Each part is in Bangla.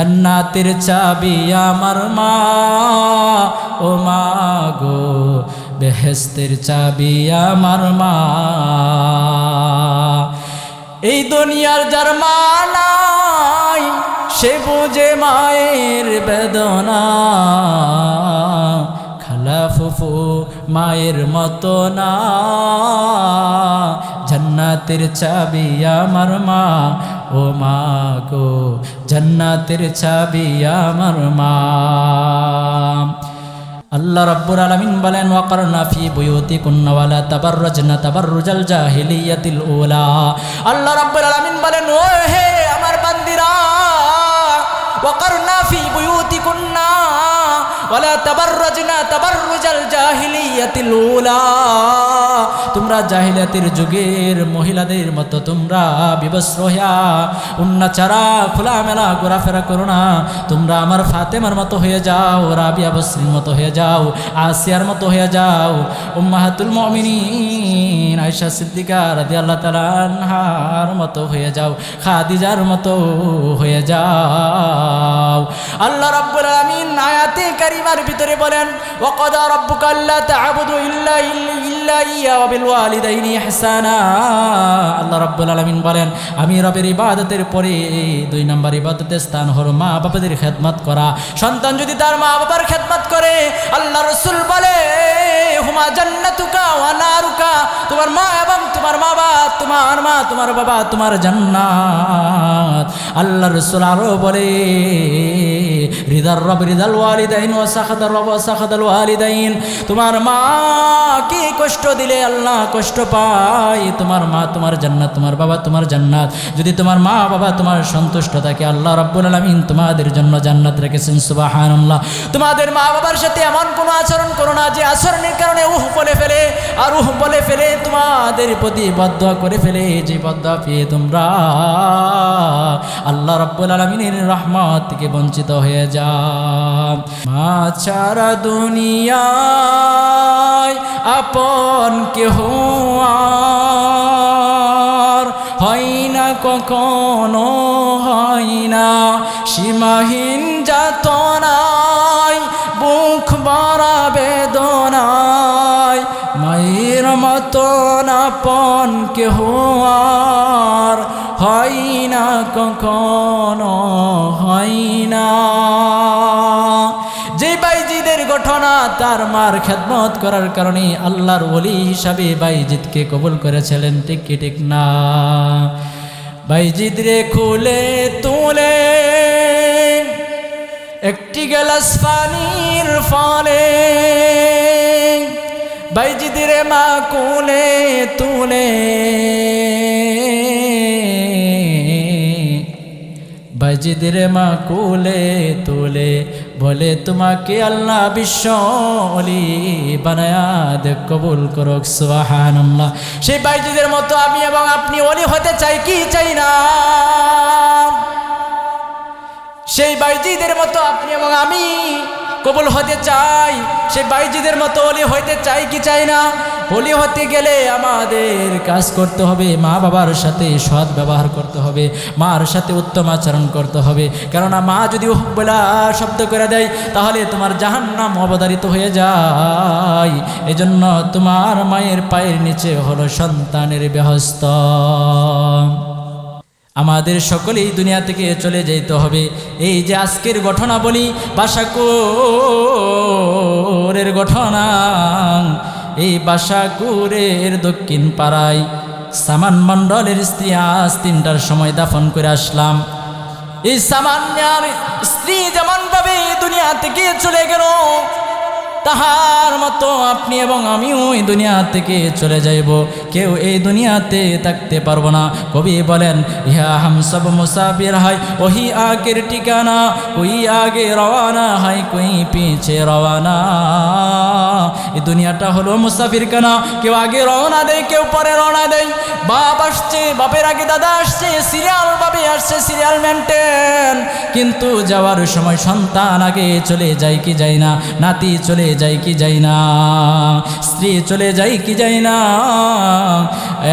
জান্নাতের চাবি আমার মা। ও মা গো বেহেস্তের চাবি আমার মা। এই দুনিয়ার যার মা নাই, সে বুঝে মায়ের বেদনা। খালা ফুফু মায়ের মতো না। জান্নাতের চাবি আমার মা। ও মা গো, জান্নাতের চাবি আমার মা। আল্লাহ রব্বুর আলমিন বলেন, ওয়াকারনা ফি তাবার ওয়ালা তাবাররাজনা তাবাররুজাল জাহিলিয়াতিল ওলা আল্লাহ রব্বুর আলমিন বলেন ও হে আমার বান্দিরা ওয়াকার নাফি বুয়ুতিকুন্না তোমরা জাহিলিয়াতের যুগের মহিলাদের মতো তোমরা বিবস্ত্র হইয়া উন্নাচারা, খোলামেলা ঘোরাফেরা করো না। তোমরা আমার ফাতেমার মতো হয়ে যাও, রাবিয়া বসরির মতো হয়ে যাও, আসিয়ার মতো হয়ে যাও। উম্মাহাতুল মুমিনিন আয়েশা সিদ্দিকা রাদিয়াল্লাহু তাআলা আনহার মতো হয়ে যাও, খাদিজার মতো হয়ে যাও। আল্লাহ রাব্বুল আলামিন আয়াতে কারিমার ভিতরে বলেন আল্লাহ রাব্বুল আলামিন বলেন, আমি রবের ইবাদতের পরে দুই নাম্বার ইবাদতের স্থান হলো মা বাবাদের খেদমত করা। সন্তান যদি তার মা বাবার খেদমত করে, আল্লাহ রসুল বলে, হুমা জান্নাতুকা ওয়া তোমার মা এবং তোমার মা বাবা তোমার মা, তোমার বাবা, তোমার জান্নাত। আল্লাহ রসুল আরও বলে তোমার মা কি কষ্ট দিলে আল্লাহ কষ্ট পায়? তোমার মা তোমার জান্নাত, তোমার বাবা তোমার জান্নাত। যদি তোমার মা বাবা তোমার সন্তুষ্ট থাকে, আল্লাহ রাব্বুল আলামিন তোমাদের জন্য জান্নাত রেখেছেন, সুবহানাল্লাহ। তোমাদের মা বাবার সাথে এমন কোনো আচরণ করো না যে আচরণের কারণে উহ বলে ফেলে, আর উহ বলে ফেলে তোমাদের প্রতি বদয়া করে ফেলে। যে বদয়া পেয়ে তোমরা আল্লাহ রাব্বুল আলামিনের রহমত থেকে বঞ্চিত হয়ে যাও মা ছাড়া দুনিয়ায় আপন আর হয় না, কখনো হয় না। সীমাহীন যাতনায়, বুক ভরা বেদনায়, মায়ের মতন আপন কেহ আর হয় না কখনো, হয় না। যে বাইজিদের ঘটনা, তার মার খেদমত করার কারণে আল্লাহর ওলি হিসাবে বাইজিদকে কবুল করেছিলেন, ঠিক কি ঠিক না? বাইজিদ রে খুলে তুলে, একটি গেলাস পানির ফলে বাইজিদের মা কোলে তুলে। বাজিদের মা কোলে তোলে বলে, তোমাকে আল্লাহ বিশ্ব অলি বানায়া দে কবুল করুক, সুবহানাল্লাহ। সেই বাইজিদের মতো আমি এবং আপনি অলি হতে চাই, কি চাই না? সেই বাইজিদের মতো আপনি এবং আমি কবুল হতে চাই, সেই বাইজিদের মতো অলি হইতে চাই, কি চাই না? অলি হতে গেলে আমাদের কাজ করতে হবে, মা বাবার সাথে সৎ ব্যবহার করতে হবে, মার সাথে উত্তম আচরণ করতে হবে। কেননা মা যদি বলা শব্দ করে দেয়, তাহলে তোমার জাহান্নাম অবদারিত হয়ে যায়। এজন্য তোমার মায়ের পায়ের নিচে হলো সন্তানের ব্যহস্ত আমাদের সকলেই দুনিয়া থেকে চলে যেতে হবে। এই যে আজকের ঘটনা বলি বাসাকুরের ঘটনা। এই বাসাকুরের দক্ষিণ পাড়ায় সামান মণ্ডলের স্ত্রী আজ তিনটার সময় দাফন করে আসলাম। এই সামান্যার স্ত্রী যেমনভাবে দুনিয়া থেকে চলে গেল তাহার মতো আপনি এবং আমিও এই দুনিয়া থেকে চলে যাইব। কেউ এই দুনিয়াতে থাকতে পারব না। কবি বলেন, ইহা হাম সব মুসাফির হয় ওহি আগের ঠিকানা, কই আগে রওয়ানা হয় কই পিছে রওয়ানা। এই দুনিয়াটা হলো মুসাফির কানা। কেউ আগে রওনা দেয়, কেউ পরে রওনা দেয়। বাপ আসছে, বাপের আগে দাদা আসছে সিরিয়াল ভাবে আসছে সিরিয়াল মেনটেন কিন্তু যাওয়ার সময় সন্তান আগে চলে যায় কি যায় না? নাতি চলে যায় কি যায় না? স্ত্রী চলে যায় কি যায় না?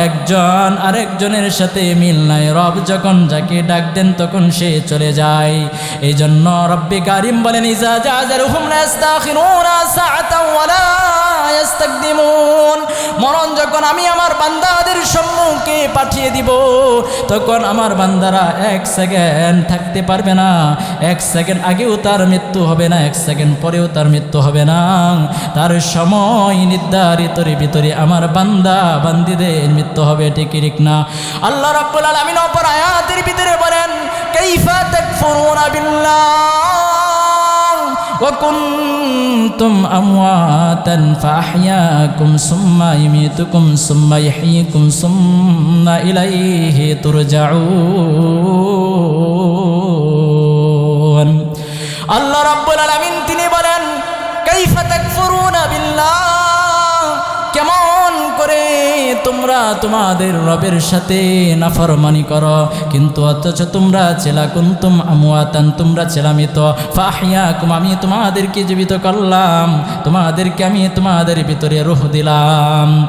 একজন আরেকজনের সাথে মিল নাই। রব যখন যাকে ডাক দেন তখন সে চলে যায়। এই জন্য রব্বি কারিম বলেন, ইজা জাজার হুম মরণ যখন আমি আমার বান্দাদের সম্মুখে পাঠিয়ে দিব, তখন আমার বান্দারা এক সেকেন্ড থাকতে পারবে না। এক সেকেন্ড আগেও তার মৃত্যু হবে না, এক সেকেন্ড পরেও তার মৃত্যু হবে না। তার সময় নির্ধারিতর ভিতরে আমার বান্দা, বান্দিদের মৃত্যু হবে, ঠিক ঠিক না। আল্লাহ রাব্বুল আলামিন অপর আয়াতের ভিতরে বলেন, কাইফা তাকফুরুনা বিল্লাহ? وكنتم أمواتا فأحياكم ثم يميتكم ثم يحييكم ثم إليه ترجعون আল্লাহ রাব্বুল আলামিন তিনি বলেন কাইফা তাকফুরুনা বিল্লাহ কেমন করে তোমরা তোমাদের রবের সাথে নাফরমানি করো। কিন্তু অথচ তোমরা চেলা কুন্তুম আমুয়াতান তোমরা চেলামিত। ফাহিয়াকুম, আমি তোমাদেরকে জীবিত করলাম। তোমাদেরকে আমি তোমাদের ভিতরে রুহ দিলাম।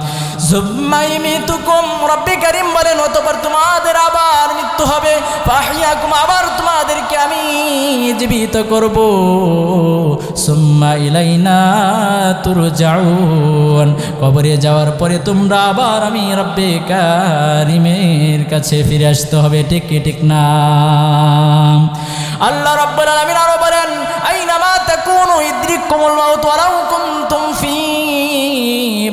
কবরে যাওয়ার পরে তোমরা আবার আমি রব্বে কারিমের কাছে ফিরে আসতে হবে, ঠিক কি, ঠিক না? আল্লাহ রব্বুল আলামিন আরও বলেন, আইনামা তাকুনু ইদ্রিকুমুল মাউত ওয়ালাউ কুনতুম ফি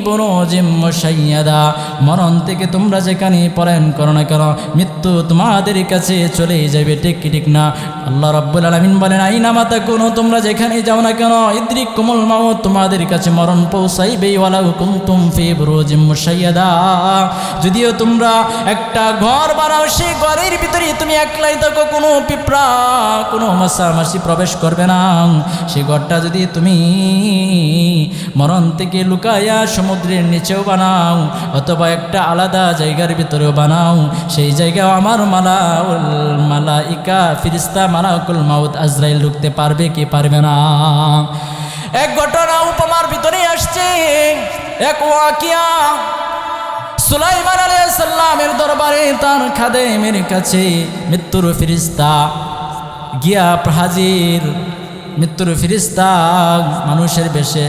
বুরুজিম মুশাইয়াদা মরণ থেকে তোমরা যেখানে পলায়ন করো না কেন, মৃত্যু তোমাদের কাছে চলে যাবে, ঠিক ঠিক না? আল্লাহ রব্বুল আলামিন বলেন তাকুনু তোমরা যেখানে যাও না কেন ইদরিকুমুল মাউত তোমাদের কাছে মরণ পৌঁছাইবে যদিও তোমরা একটা ঘর বানাও সেই ঘরের ভিতরে তুমি একলাই থাকো, কোনো পিঁপড়া, কোনো মশা মাসি প্রবেশ করবে না। সেই ঘরটা যদি তুমি মরণ থেকে লুকাইয়া সমুদ্রের নিচেও বানাও, অথবা একটা আলাদা জায়গার ভিতরেও বানাও। সেই জায়গায় আমার মালা উল মালা ইকা ফিরিস্তা মালাকুল মাউত আজরাইল ঢুকতে পারবে কি পারবে না। এক ঘটনা উপমার ভিতরে আসছে, এক ওয়াকিয়া। সুলাইমান আলাইসাল্লামের দরবারে তার খাদেমের কাছে মৃত্যুর ফিরিস্তা গিয়া হাজির। মৃত্যুর ফিরিস্তা মানুষের বেশে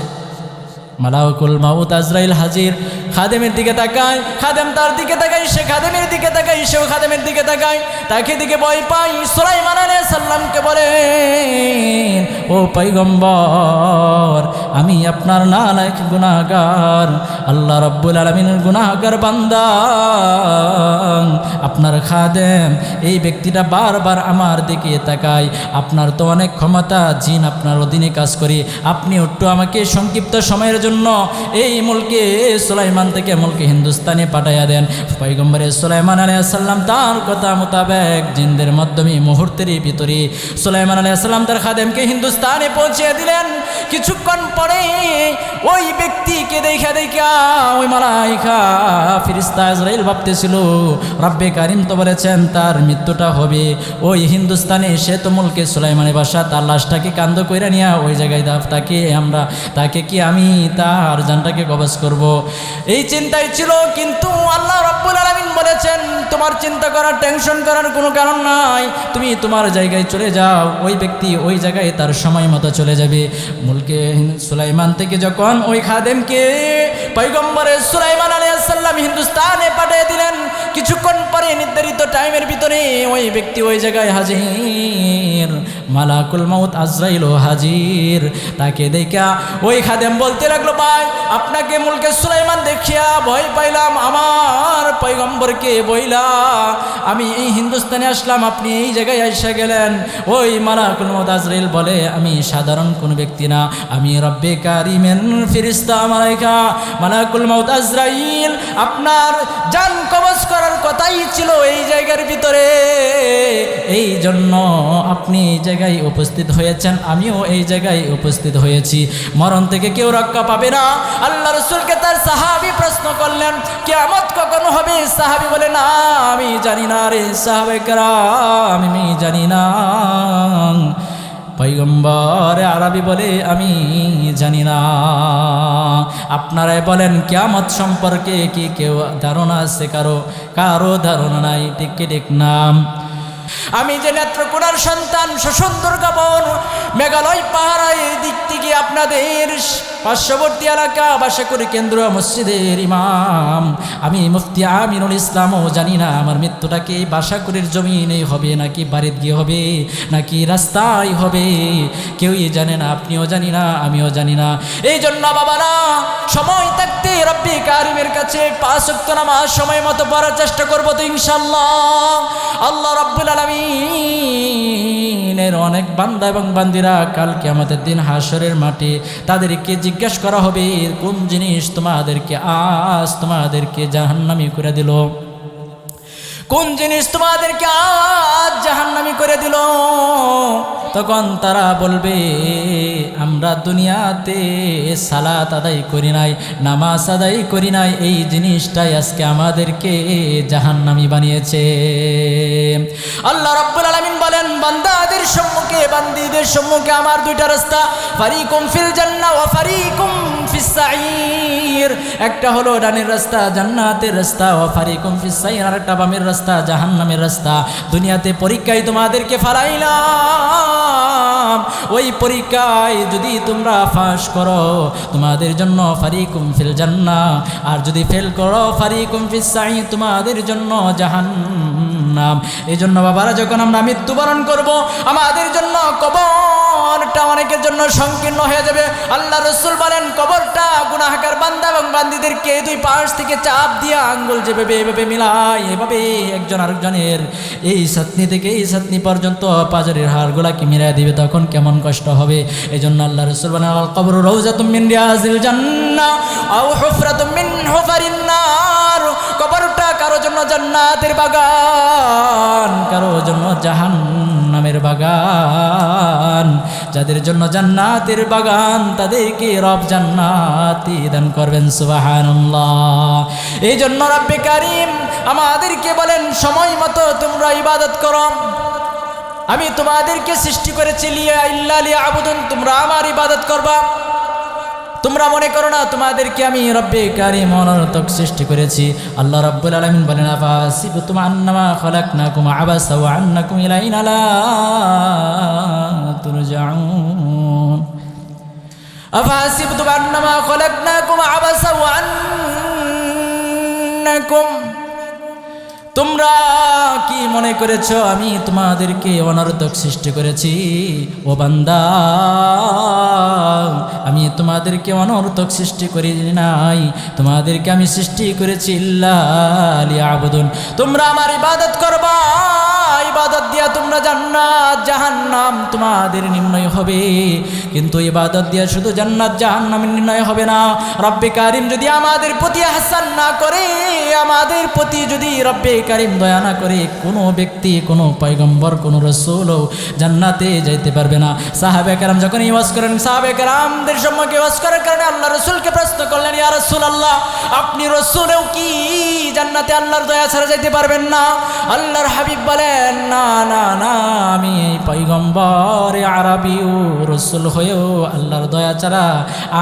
মালাউকুল মাউদ আজরাইল হাজির। খাদেমের দিকে তাকায়, খাদেম তার দিকে তাকায়, সে খাদেমের দিকে তাকায়। সেও খাদেমের দিকে তাকায় তাকে দিকে ভয় পাই। সুলাইমান আলাইহিস সাল্লামকে বলেন ও পৈগম্বর আমি আপনার নালায়ক গুনাহগার, আল্লাহ রব্বুল আলমিনের গুনাহগার বান্দা। আপনার খাদেম, এই ব্যক্তিটা বারবার আমার দিকে তাকায়। আপনার তো অনেক ক্ষমতা, জিন আপনার অধীনে কাজ করি। আপনি একটু আমাকে সংক্ষিপ্ত সময়ের জন্য এই মুলকে সুলাইমান থেকে মুলকে হিন্দুস্তানে পাঠাইয়া দেন। পৈগম্বরে সুলাইমান আলাইসাল্লাম তার কথা মোতাবেক জিনদের মাধ্যমে মুহূর্তের ভিতরে সুলাইমান আলাইসাল্লাম তার খাদেমকে হিন্দুস্তানে পৌঁছে দিলেন। কিছুক্ষণ পরে ওই ব্যক্তিকে দেখা দেখা ওই মালাইকা ফিরিস্তা ইসরাইল ভাবতেছিল, রব্বে কারিম তো বলেছেন তার মৃত্যুটা হবে। ওই হিন্দুস্তানে সে তো মুলকে সুলাইমানের বাসা, তার লাশটাকে কান্দ কইরা নিয়ে ওই জায়গায় দাফ, তাকে আমরা, তাকে কি আমি তার জানটাকে কবজ করব? এই চিন্তাই ছিল, কিন্তু আল্লাহ রব্বুল আলমিন বলেছেন তোমার চিন্তা করার টেনশন করার কোনো কারণ নাই। তুমি তোমার জায়গায় চলে যাও, ওই ব্যক্তি ওই জায়গায় তার সময় মতো চলে যাবে। মুলকে সুলাইমান থেকে যখন ওই খাদেমকে পৈগম্বরে সুলাইমান আলিয়াল্লাম হিন্দুস্তানে পাঠিয়ে দিলেন। কিছুক্ষণ পরে নির্ধারিত টাইমের ভিতরে ওই ব্যক্তি ওই জায়গায় হাজির। মালাকুল মাউত আজরাইল হাজির। তাকে দেখা ওই খাদেম বলতে লাগল, ভাই, আপনাকে মুলকে সুলাইমান দেখিয়া ভয় পাইলাম, আমার পৈগম্বরকে বইলা। আমি এই হিন্দুস্তানে আসলাম, আপনি এই জায়গায় এসে গেলেন। ওই মালাকুল মাউত আজরাইল বলে, আমি সাধারণ কোন ব্যক্তি না, আমি রব্বে কারিমেন ফিরিস্তা মালাইকা। মালাকুল মাউত আজরাইল আপনার জান কবজ করার কথাই ছিল এই জায়গার ভিতরে। এই জন্য আপনি এই জায়গায় উপস্থিত হয়েছেন, আমিও এই জায়গায় উপস্থিত হয়েছি। মরণ থেকে কেউ রক্ষা পাবে না। আল্লাহ রসুলকে তার সাহাবি প্রশ্ন করলেন কেমত কখন হবে? সাহাবি বলে, না, আমি জানি না রে সাহাবেকরা আমি জানি না। পৈগম্বর আরবি বলে, আমি জানি না। আপনারাই বলেন, কেয়ামত সম্পর্কে কি কেউ ধারণা আছে কারও? কারও ধারণা নাই, ঠিক কি ঠিক নাম আমি যে নেত্রকোনার সন্তান সুন্দর গাবন মেঘালয় পাহাড়ের থেকে আপনাদের পার্শ্ববর্তী এলাকা বাসাকুরি কেন্দ্র, মসজিদের ইমাম। আমি মুফতি আমিনুল ইসলামও জানি না আমার মৃত্যুটা কি বাসাকুরির জমিনে হবে নাকি বাড়ির গিয়ে হবে নাকি রাস্তায় হবে। কেউই জানে না, আপনিও জানি না, আমিও জানি না। এই জন্য বাবারা, সময় থাকতে রব্বি কারিমের কাছে পাঁচ অক্ত নামাজ সময় মতো পড়ার চেষ্টা করব তো ইনশাল্লাহ আল্লাহ রব্বুল আলমিনের অনেক বান্দা এবং বান্দিরা কালকে আমাদের দিন হাসরের মাঠে তাদেরকে জিজ্ঞেস করা হবে কোন জিনিস তোমাদেরকে আজ তোমাদেরকে জাহান্নামি করে দিল? কোন জিনিস তোমাদেরকে আজ জাহান্নামি করে দিল? তখন তারা বলবে, আমরা দুনিয়াতে সালাত আদায় করি নাই, নামাজ আদায় করি নাই, এই জিনিসটাই আজকে আমাদেরকে জাহান্নামি বানিয়েছে। আল্লাহ রব্বুল আলামিন বলেন, বান্দাদের সম্মুখে, বান্দিদের সম্মুখে আমার দুইটা রাস্তা, ফারিকুম ফিল জান্নাহ ওয়া ফারিকুম একটা হলো ডানের রাস্তা, জান্নাতের রাস্তা ওয়া ফারিকুম ফিস সাঈর আর একটা বামের রাস্তা, জাহান্নামের রাস্তা। দুনিয়াতে পরীক্ষায় তোমাদেরকে ফালাইলাম ওই পরীক্ষায় যদি তোমরা ফাঁস করো, তোমাদের জন্য ফারিকুম ফিল জান্নাহ। আর যদি ফেল করো ফারিকুম ফিস সাঈর তোমাদের জন্য জাহান্নাম। এই জন্য বাবারা, যখন আমরা মৃত্যুবরণ করব, আমাদের জন্য কবরটা অনেকের জন্য সংকীর্ণ হয়ে যাবে। আল্লাহ রসুল বলেন, কবরটা গুনাহাকার বান্দা এবং বান্দিদেরকে দুই পাশ থেকে চাপ দিয়ে আঙ্গুল যেভাবে, এভাবে মিলাই এভাবে একজন আরেকজনের এই সাতনি থেকে এই সাতনি পর্যন্ত পাজরের হাড়গুলাকে মিলাই দিবে, তখন কেমন কষ্ট হবে? এই জন্য আল্লাহ রসুল বলেন, আল কবর রৌজাতুম মিন রিয়াজিল জান্নাহ আও হুফরাতুম মিন হুফারিন কবরটা কারও জন্য জান্নাতের বাগান, কারও জন্য জাহান নামের বাগান। যাদের জন্য জান্নাতের বাগান, তাদেরকে রব জান্নাতি দান করবেন সুবাহান্লাহ এই জন্য রব্বে কারিম, আমাদেরকে বলেন, সময় মতো তোমরা ইবাদত করো। আমি তোমাদেরকে সৃষ্টি করেছি, লিয়া ইল্লা লিয়া আবুদুন তোমরা আমার ইবাদত করবা। তোমরা মনে করো না, তোমাদেরকে আমি রব্বে কারি অনর্থক সৃষ্টি করেছি। আল্লাহ রব্বুল আলমিন বলেন আফাসিবতুম আন্নামা খালাকনাকুম আবাসা ওয়া আন্নাকুম ইলাইনা লা তুরজাউন। আফাসিবতুম আন্নামা খালাকনাকুম আবাসা তোমরা কি মনে করেছ আমি তোমাদেরকে অনর্থক সৃষ্টি করেছি? ও বান্দা, আমি তোমাদেরকে অনর্থক সৃষ্টি করি নাই। তোমাদেরকে আমি সৃষ্টি করেছি। আবদন তোমরা আমার ইবাদত করবা। ইবাদত দিয়া তোমরা জান্নাত, জাহান্নাম তোমাদের নির্ণয় হবে। কিন্তু ইবাদত দিয়া শুধু জান্নাত, জাহান্নামের নির্ণয় হবে না। রব্বে কারিম যদি আমাদের প্রতি হাসান না করে, আমাদের প্রতি যদি রব্বে কারিম দয়া না করে, কোনো ব্যক্তি, কোনো পয়গম্বর, কোনো রসুলও জান্নাতে যাইতে পারবে না। সাহাবে কারাম যখন ইওয়াজ করেন, সাহাবে কারামদের সম্মুখে ইওয়াজ করার কারণে আল্লাহ রসুলকে প্রশ্ন করলেন, ইয়া রসুল আল্লাহ আপনি রসুলেও কি জান্নাতে আল্লাহর দয়া ছাড়া যাইতে পারবেন না? আল্লাহর হাবিব বলেন না না না না, আমি এই পৈগম্বর আরবি ও রসুল হয়েও আল্লাহর দয়া ছাড়া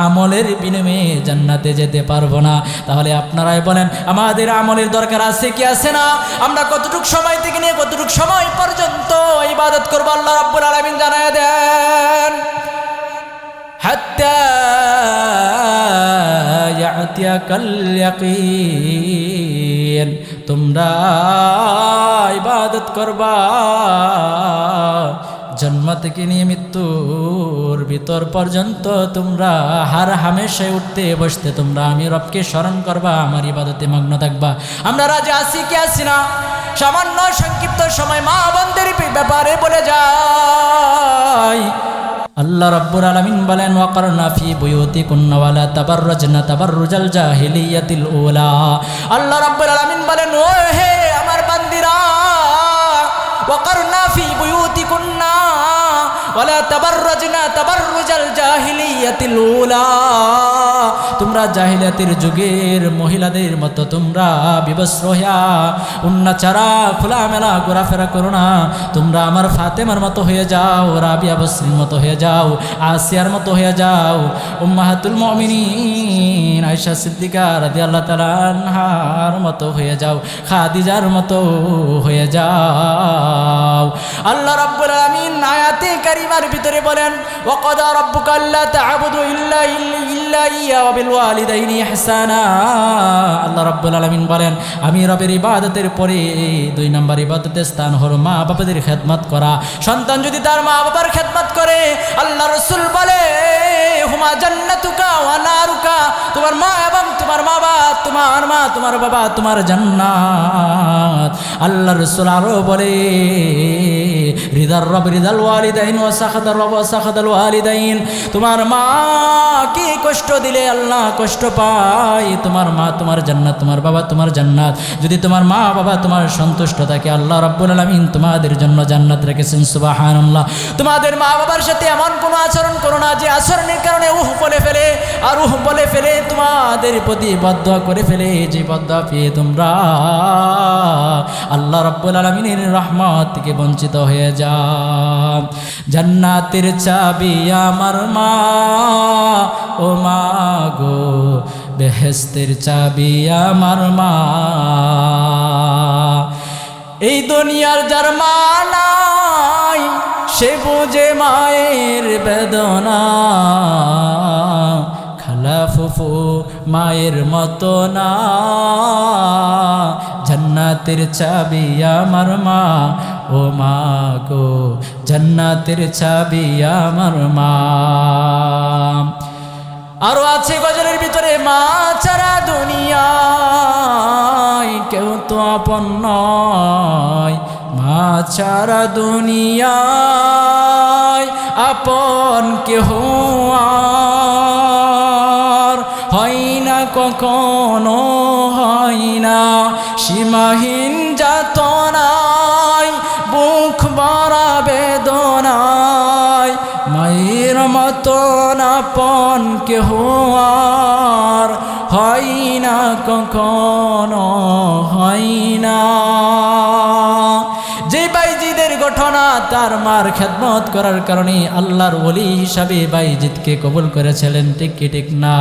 আমলের বিনিময়ে জান্নাতে যেতে পারব না। তাহলে আপনারাই বলেন, আমাদের আমলের দরকার আছে কি আছে না? আমরা কতটুক সময় থেকে নিয়ে কতটুক সময় পর্যন্ত ইবাদত করব? আল্লাহ রাব্বুল আলামিন জানায় দেন, হাত্তা ইয়াতিয়াকাল ইয়াকিন তোমরা ইবাদত করবা। জন্ম থেকে নিয়ে মৃত্যুর ভিতর পর্যন্ত তোমরা হার হামেশায় উঠতে বসতে, তোমরা আমি রবকে স্মরণ করবা, আমার ইবাদতে মগ্ন থাকবা। আমরা রাজা আসি কি আসি না? সামান্য সংক্ষিপ্ত সময় মা বন্ধের ব্যাপারে বলে যাই। আল্লাহ রব্বুর আলমিন বলেন ওয়াকারনা ফি বুয়ুতিকুন্না তাবার রুজাল তাবাররুজাল জাহিলিয়াতিল ওলা আল্লাহ রব্বুর আলমিন বলেন ও হে আমার বান্দিরা ওয়াকার তোমরা জাহিলিয়াতের যুগের মহিলাদের মতো তোমরা বিবস্ত্র হইয়া উন্নাচারা, খোলামেলা ঘোরাফেরা করো না। তোমরা আমার ফাতেমার মতো হয়ে যাও, রাবিয়া বসরির মতো হয়ে যাও, আসিয়ার মতো হয়ে যাও। উম্মাহাতুল মুমিনিন আয়েশা সিদ্দিকা রাদিয়াল্লাহু আনহার মতো হয়ে যাও, খাদিজার মতো হয়ে যাও। আল্লাহ রাব্বুল আলামিন আয়াতে কারিমার ভিতরে বলেন আল্লাহ রাব্বুল আলামিন বলেন, আমি রবের ইবাদতের পরে দুই নাম্বার ইবাদতের স্থান হলো মা বাবাদের খেদমত করা। সন্তান যদি তার মা বাবার খেদমত করে, আল্লাহ রসুল বলে, হুমা জান্নাতুকা ওয়া তোমার মা এবং তোমার মা বাবা তোমার মা, তোমার বাবা, তোমার জান্নাত। আল্লাহ রসুল আরও বলে রিদার রব রিদাল ওয়ালিদাইন, ওয়া সাখাদার রব, ওয়া সাখাদাল ওয়ালিদাইন। তোমার মা কি কষ্ট দিলে? আল্লাহ কষ্ট পায়। তোমার মা তোমার জান্নাত, তোমার বাবা তোমার জান্নাত। যদি তোমার মা বাবা তোমার সন্তুষ্ট থাকে, আল্লাহ রাব্বুল আলামিন তোমাদের জন্য জান্নাত রেখেছেন, সুবহানাল্লাহ। তোমাদের মা বাবার সাথে এমন কোনো আচরণ করো না, যে আচরণের কারণে উহ বলে ফেলে, আর উহ বলে ফেলে তোমাদের প্রতি বদয়া করে ফেলে, যে বদয়া পেয়ে তোমরা আল্লাহ রাব্বুল আলামিনের রহমত থেকে বঞ্চিত হয়ে যাও জান্নাতের চাবি আমার মা, ও মা গো বেহেস্তের চাবি আমার মা। এই দুনিয়ার যার মা নাই সে বুঝে মায়ের বেদনা। খালা ফুফু মায়ের মতো না, জান্নাতের চাবি আমার মা ও মা গো, জান্নাতের চাবি আমার মা। আরও আছে গজলের ভিতরে, মা ছাড়া দুনিয়ায় কেউ তো আপন নয়। মা ছাড়া দুনিয়ায় আপন কেহ হয় না, কখনো হয় না। সীমাহীন যাতনায় মতন আপন কেহ আর হয় না কখনো, হয় না। যে বাইজিদের ঘটনা তার মার খেদমত করার কারণে আল্লাহর ওলি হিসাবে বাইজিদকে কবুল করেছিলেন, ঠিক কি, ঠিক না?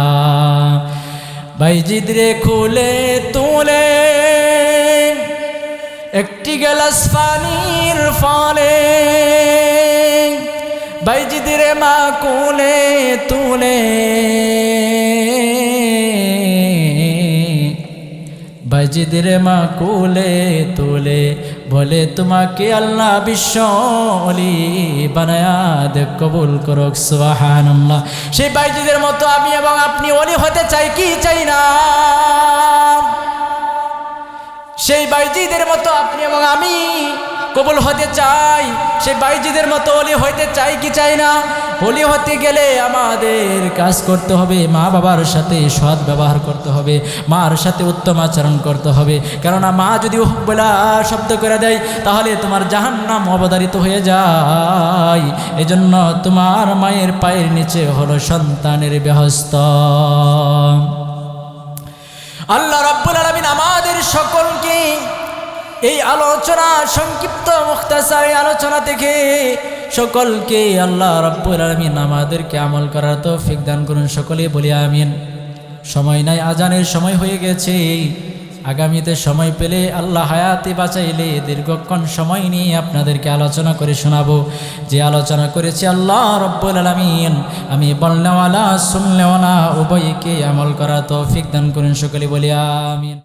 বাইজিদ রে খুলে তুলে, একটি গেলাস পানির ফলে বাইজিদের মা কোলে তুলে। বাইজিদের মা কোলে তুলে বলে, তোমাকে আল্লাহ বিশ্ব অলি বানায়া দে, কবুল করুক, সুবহানাল্লাহ। সেই বাইজিদের মতো আমি এবং আপনি অলি হতে চাই, কি চাই না? সেই বাইজিদের মতো আপনি এবং আমি কবুল হতে চাই, সে বাইজিদের মতো অলি হইতে চাই কি চাই না? অলি হতে গেলে আমাদের কাজ করতে হবে, মা বাবার সাথে সৎ ব্যবহার করতে হবে, মার সাথে উত্তম আচরণ করতে হবে। কেননা মা যদি বলা শব্দ করে দেয়, তাহলে তোমার জাহান্নাম অবতারিত হয়ে যায়। এজন্য তোমার মায়ের পায়ের নিচে হলো সন্তানের ব্যহস্ত আল্লাহ রাব্বুল আলামিন আমাদের সকলকে এই আলোচনা, সংক্ষিপ্ত মুখতাসার আলোচনা থেকে সকলকে আল্লাহ রব্বুল আলামিন আমাদেরকে আমল করার তৌফিক দান করুন সকলে বলি আমিন। সময় নাই, আজানের সময় হয়ে গেছে। আগামীতে সময় পেলে আল্লাহ হায়াতে বাঁচাইলে দীর্ঘক্ষণ সময় নিয়ে আপনাদেরকে আলোচনা করে শোনাবো। যে আলোচনা করেছি আল্লাহ রব্বুল আলমিন, আমি বলনেওয়ালা শুনলেওয়ালা উভয়কে আমল করা তৌফিক দান করুন সকলে বলি আমিন।